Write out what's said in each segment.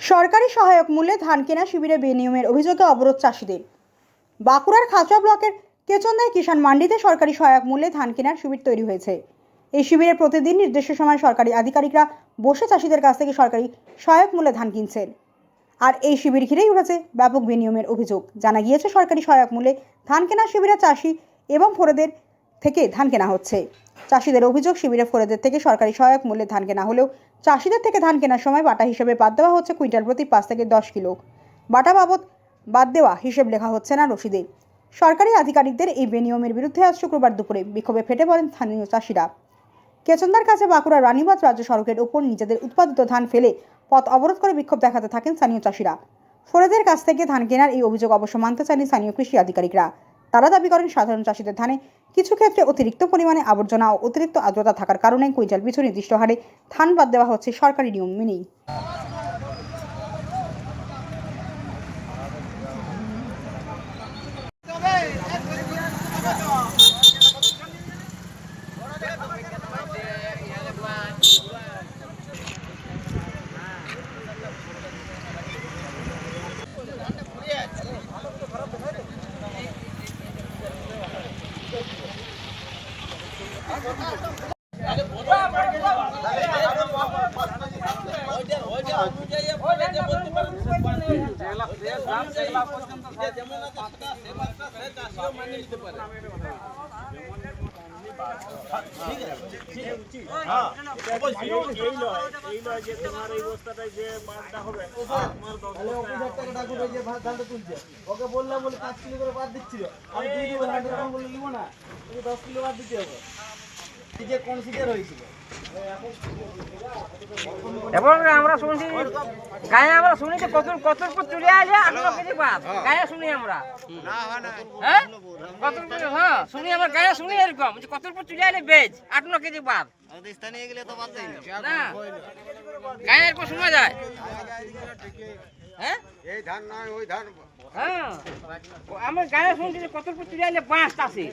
সরকারি সহায়ক মূল্যে ধান কেনা শিবিরে বেনিয়মের অভিযোগে অবরোধ চাষিদের। বাঁকুড়ার খাঁচা ব্লকের কেচন্দায় কিষাণ মান্ডিতে সরকারি সহায়ক মূল্যে ধান কেনার শিবির তৈরি হয়েছে। এই শিবিরে প্রতিদিন নির্দিষ্ট সময় সরকারি আধিকারিকরা বসে চাষিদের কাছ থেকে সরকারি সহায়ক মূল্যে ধান কিনছেন। আর এই শিবির ঘিরেই উঠেছে ব্যাপক বিনিয়মের অভিযোগ। জানা গিয়েছে, সরকারি সহায়ক মূল্যে ধান কেনা শিবিরে চাষি এবং ফোরেদের থেকে ধান কেনা হচ্ছে। চাষিদের অভিযোগ শিবিরে ফোরেদের থেকে সরকারি সহায়ক মূল্যে ধান কেনা হলেও চাষিদের থেকে ধান কেনার সময় বাটা হিসেবে বাদ দেওয়া হচ্ছে কুইন্টাল প্রতি পাঁচ থেকে দশ কিলো। বাটা বাবদ বাদ দেওয়া হিসেব লেখা হচ্ছে না রশিদে। সরকারি আধিকারিকদের এই বেনিয়মের বিরুদ্ধে আজ শুক্রবার দুপুরে বিক্ষোভে ফেটে পড়েন স্থানীয় চাষিরা। কেচন্দার কাছে বাঁকুড়া রানীবাদ রাজ্য সড়কের ওপর নিজেদের উৎপাদিত ধান ফেলে পথ অবরোধ করে বিক্ষোভ দেখাতে থাকেন স্থানীয় চাষিরা। ফোরেদের কাছ থেকে ধান কেনার এই অভিযোগ অবশ্য মানতে চাননি স্থানীয় কৃষি আধিকারিকরা। তারা দাবি করেন সাধারণ চাষিদের ধানে কিছু ক্ষেত্রে অতিরিক্ত পরিমাণে আবর্জনা ও অতিরিক্ত আর্দ্রতা থাকার কারণে কুইন্টাল পিছু নির্দিষ্ট হারে ধান বাদ দেওয়া হচ্ছে সরকারি নিয়ম মেনেই। જેલા પ્રેસ રામ જેલા પોસ્ટમ તો જે જમના કાપતા સેવા કરે કાશ્યો માની લીધું પર ওকে বললাম বলে পাঁচ কিলো করে বাদ দিচ্ছিল আমি দুই কিলো বলে নিবো না দশ কিলো বাদ দিতে হবে যে কনসিডার হয়েছিল এবং আমরা শুনছি গায়ে আমরা শুনি যে কত কত উপর চলে আসে আঠারো কেজি বাদ। গায়ে শুনি আমরা। হ্যাঁ কত উপর হ্যাঁ শুনি আমরা গায়ে শুনি এরকম। যে কত পর চলে আসলে বেজ আঠারো কেজি বাদ। গায়ে এরকম শোনা যায়। হ্যাঁ? এই ধান নয় ওই ধান। হ্যাঁ। ও গায়ে শুনছি যে কত উপর চলে আসলে বাঁশ আছে।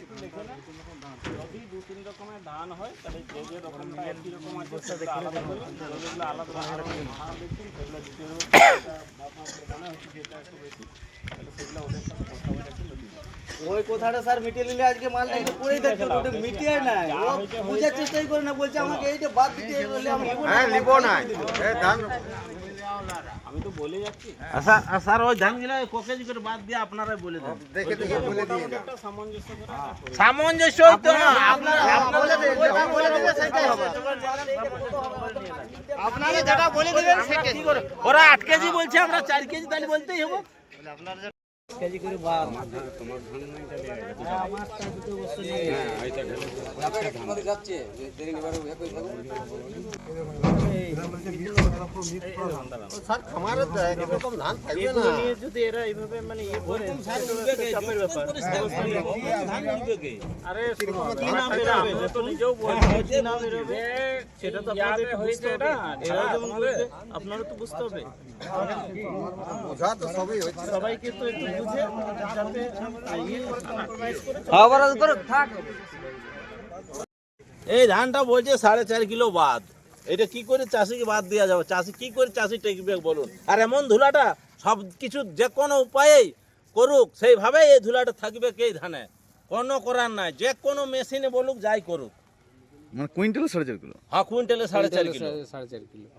ওই কথাটা স্যার মিটিয়ে নিলে আজকে মাল একটু পড়েই থাকতো ওটা মিটিয়ে নাই। ও বোঝার চেষ্টাই করে না বলছে আমাকে এইটা বাদ দিতে বলে আমি নিবো না। হ্যাঁ নিব না এই ধান স্যার ওই ধানগুলো ক কেজি করে বাদ দিয়ে আপনারাই বলে দেন। দেখে দেখে বলে দিয়ে না সামঞ্জস্য তো আপনারা আপনারা যেটা বলে দিবেন সেটাই। ওরা আট কেজি বলছে আমরা চার কেজি তাহলে বলতেই হব। কেজি করে বাদ। হ্যাঁ, আমারটা দুটো বস্তু নিয়ে স্যার খামারে এরকম ধান থাকবে না যদি এরা এইভাবে মানে ইয়ে করে চাপের ব্যাপার আরে কি নাম বেরোবে যে তো নিজেও বলছে কি নাম বেরোবে সেটা তো আপনাদের বুঝতে হবে এরা যেমন বুঝবে আপনারা তো বুঝতে হবে বোঝা তো সবই হচ্ছে সবাইকে তো একটু বুঝে যাতে ইয়ে compromise করে অবরোধ করো থাক এই ধানটা বলছে সাড়ে চার কিলো বাদ এটা কি করে চাষিকে বাদ দেওয়া যাবে? চাষি কি করে চাষি টেকবে বলুন? আর এমন ধুলাটা সব কিছু যে কোনো উপায়েই করুক সেইভাবে এই ধুলাটা থাকবে কে ধানে? কোনো করার নাই। যে কোনো মেশিনে বলুক যাই করুক। মানে কুইন্টাল সাড়ে চার কিলো? হ্যাঁ কুইন্টালে সাড়ে চার কিলো।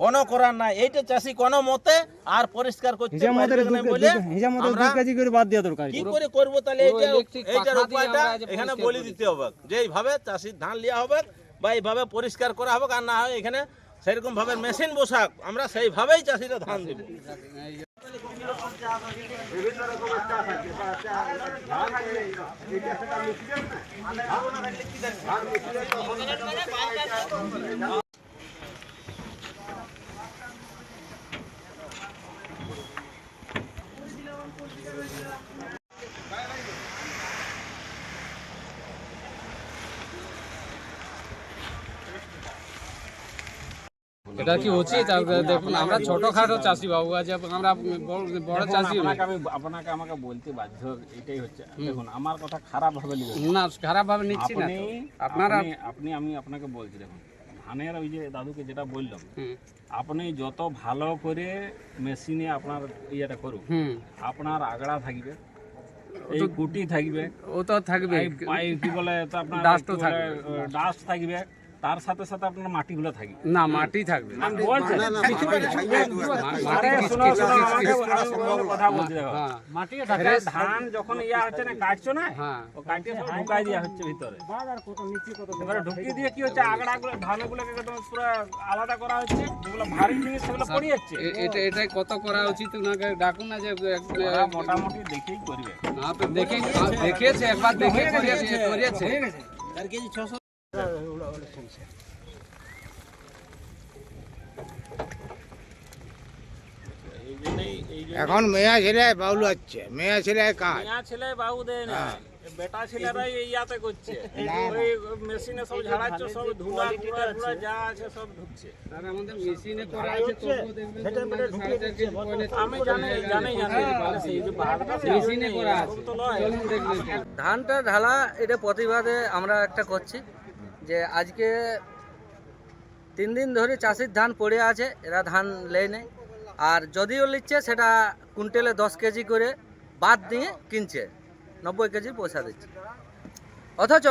কোনো করার নাই। এইটা চাষি কোনো মতে আর পরিষ্কার করতে পারবে বলে আমরা করে বাদ দেওয়া দরকার। কি করে করব তাহলে? এইটা এইটার উপায়টা এখানে বলে দিতে হবে। যে এইভাবে চাষির ধান লিয়া হবে বা এইভাবে পরিষ্কার করা হবে আর না হয় এখানে সেরকম ভাবে মেশিন বসাক, আমরা সেইভাবেই চাষিরা ধান দিব। এটা কি উচিত? দেখুন আমরা ছোটখাটো চাষি বাবু আজ আমরা বড়- চাষি আমি আপনাকে আমাকে বলতে বাধ্য এটাই হচ্ছে। দেখুন আমার কথা খারাপ ভাবে না। খারাপ ভাবে নিচ্ছি না আপনারা আপনি- আমি আপনাকে বলছি দেখুন ধানের ওই যে দাদুকে যেটা বললাম আপনি যত ভালো করে মেশিনে আপনার ইয়েটা করুন আপনার আগড়া থাকবে এই কুটি থাকবে ও তো থাকবে কি বলে তো আপনার Dust ও কি বলে, ডাস্ট থাকবে তার সাথে সাথে আপনার মাটিগুলো থাকবে। না মাটি থাকবে। হ্যাঁ ধান যখন ইয়া হচ্ছে না কাটছো না হ্যাঁ। ও কাটিয়ে সব ঢুকাই দেওয়া হচ্ছে ভিতরে। এবারে ঢুকিয়ে দিয়ে কি হচ্ছে? আগড়াগুলো ধানগুলোকে একদম পুরো আলাদা করা হচ্ছে যেগুলো ভারী জিনিস সেগুলো পড়ে যাচ্ছে। এটা এটাই কত করা উচিত? ওনাকে ডাকুন না যে মোটামুটি দেখেই করবে না তো দেখে দেখেছে একবার দেখে করিয়েছে করিয়েছে। জন্য এখন মেয়া ছেলে বাউল হচ্ছে মেয়া ছেলে কাজ। মিয়া ছেলে বাবু দেয় না বেটা ছেলেরাই ইয়াতে করছে। ওই মেশিনে সব ঝাড়াচ্ছে সব ধুলা কুড়া টুড়া যা আছে সব ঢুকছে। আর আমাদের মেশিনে করা আছে তবুও দেখবেন তো পয়েন্ট আমি জানি জানি জানি সেই যে মেশিনে করা আছে। চলুন দেখবেন। ধানটা ঢালা এটা প্রতিবাদে আমরা একটা করছি। যে আজকে তিন দিন ধরে চাষির ধান পড়ে আছে, এরা ধান লেয় নেই। আর যদিও নিচ্ছে সেটা কুইন্টালে দশ কেজি করে বাদ দিয়ে কিনছে, নব্বই কেজি পয়সা দিচ্ছে। অথচ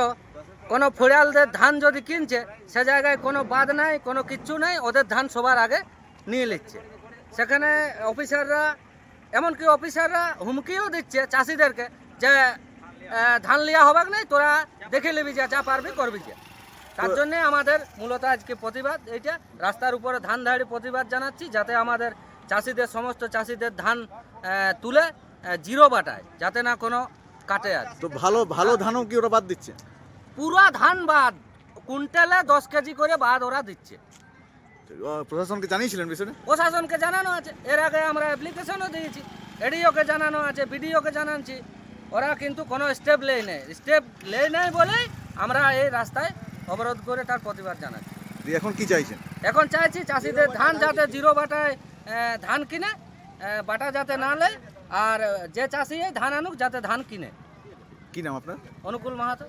কোনো ফড়িয়ালদের ধান যদি কিনছে, সে জায়গায় কোনো বাদ নাই, কোনো কিচ্ছু নাই, ওদের ধান সবার আগে নিয়ে নিচ্ছে। সেখানে অফিসাররা, এমনকি অফিসাররা হুমকিও দিচ্ছে চাষিদেরকে যে ধান লিয়া হবে নাই, তোরা দেখে নিবি যা যা পারবি করবি যা। তার জন্যে আমাদের মূলত আজকে প্রতিবাদ এইটা রাস্তার উপরে ধান ধাড়ি প্রতিবাদ জানাচ্ছি যাতে আমাদের চাষিদের সমস্ত চাষিদের ধান তুলে জিরো বাটায় যাতে না কোনো কাটে আছে তো ভালো ভালো ধানও কি ওরা বাদ দিচ্ছে? পুরা ধান বাদ কুইন্টালে দশ কেজি করে বাদ ওরা দিচ্ছে। প্রশাসনকে জানিয়েছিলেন বিষয়ে প্রশাসনকে জানানো আছে এর আগে আমরা অ্যাপ্লিকেশনও দিয়েছি এডিওকে জানানো আছে বিডিওকে জানাচ্ছি ওরা কিন্তু কোনো স্টেপ লেই নেই। স্টেপ লেই নেই বলেই আমরা এই রাস্তায় অবরোধ করে তার প্রতিবাদ জানাচ্ছি। দিয়ে এখন কি চাইছেন? এখন চাইছি চাষিদের ধান যাতে জিরো বাটায় ধান কিনে বাটা যাতে না নেয় আর যে চাষি ধান আনুক যাতে ধান কিনে। কি নাম আপনার? অনুকূল মাহাতো।